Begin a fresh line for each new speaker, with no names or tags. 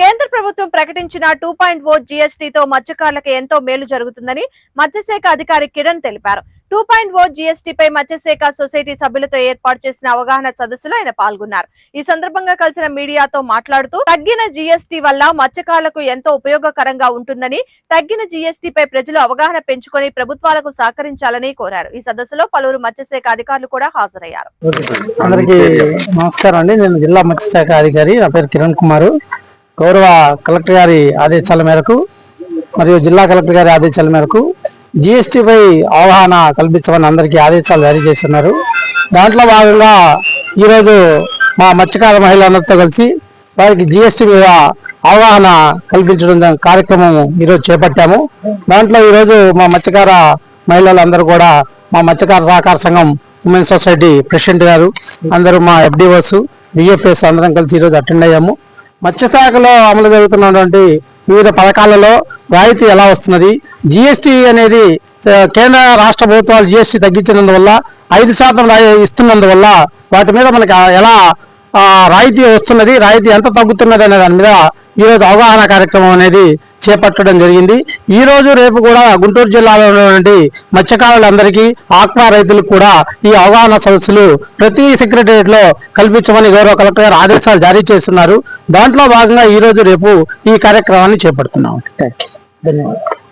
కేంద్ర ప్రభుత్వం ప్రకటించిన టూ పాయింట్ ఓ జీఎస్టీతో మత్స్యకారులకు ఎంతో మేలు జరుగుతుందని మత్స్యశాఖ అధికారి కిరణ్ తెలిపారు. టూ పాయింట్ ఓ జీఎస్టీపై మత్స్యశాఖ సొసైటీ సభ్యులతో ఏర్పాటు చేసిన అవగాహన సదస్సులో ఆయన పాల్గొన్నారు. ఈ సందర్భంగా కలిసిన మీడియాతో మాట్లాడుతూ తగ్గిన జీఎస్టీ వల్ల మత్స్యకారులకు ఎంతో ఉపయోగకరంగా ఉంటుందని తగ్గిన జీఎస్టీపై ప్రజలు అవగాహన పెంచుకొని ప్రభుత్వాలకు సహకరించాలని కోరారు. ఈ సదస్సులో పలువురు మత్స్యశాఖ అధికారులు కూడా హాజరయ్యారు.
అందరికీ నమస్కారం అండి. నేను జిల్లా మత్స్యశాఖ అధికారి నా పేరు కిరణ్ కుమార్. గౌరవ కలెక్టర్ గారి ఆదేశాల మేరకు మరియు జిల్లా కలెక్టర్ గారి ఆదేశాల మేరకు జిఎస్టీపై అవగాహన కల్పించమని అందరికీ ఆదేశాలు జారీ చేస్తున్నారు. దాంట్లో భాగంగా ఈరోజు మా మత్స్యకార మహిళలందరితో కలిసి వారికి జిఎస్టీ మీద అవగాహన కల్పించడం కార్యక్రమం ఈరోజు చేపట్టాము. దాంట్లో ఈరోజు మా మత్స్యకార మహిళలందరూ కూడా మా మత్స్యకార సహకార సంఘం ఉమెన్ సొసైటీ ప్రెసిడెంట్ గారు అందరూ మా ఎఫ్డిఓస్ బిఎఫ్ఎస్ అందరం కలిసి ఈరోజు అటెండ్ అయ్యాము. మత్స్యశాఖలో అమలు జరుగుతున్నటువంటి వివిధ పథకాలలో రాయితీ ఎలా వస్తున్నది? జిఎస్టీ అనేది కేంద్ర రాష్ట్ర ప్రభుత్వాలు జిఎస్టీ తగ్గించినందువల్ల ఐదు శాతం రాయి ఇస్తున్నందువల్ల వాటి మీద మనకి ఎలా రాయితీ వస్తున్నది రాయితీ ఎంత తగ్గుతున్నది అనే దాని మీద ఈరోజు అవగాహన కార్యక్రమం అనేది చేపట్టడం జరిగింది. ఈ రోజు రేపు కూడా గుంటూరు జిల్లాలో ఉన్నటువంటి మత్స్యకారులందరికీ ఆక్వా రైతులకు కూడా ఈ అవగాహన సదస్సులు ప్రతి సెక్రటరియట్లో కల్పించమని గౌరవ కలెక్టర్ గారు ఆదేశాలు జారీ చేస్తున్నారు. దాంట్లో భాగంగా ఈ రోజు రేపు ఈ కార్యక్రమాన్ని చేపడుతున్నాం. థ్యాంక్ యూ ధన్యవాదాలు.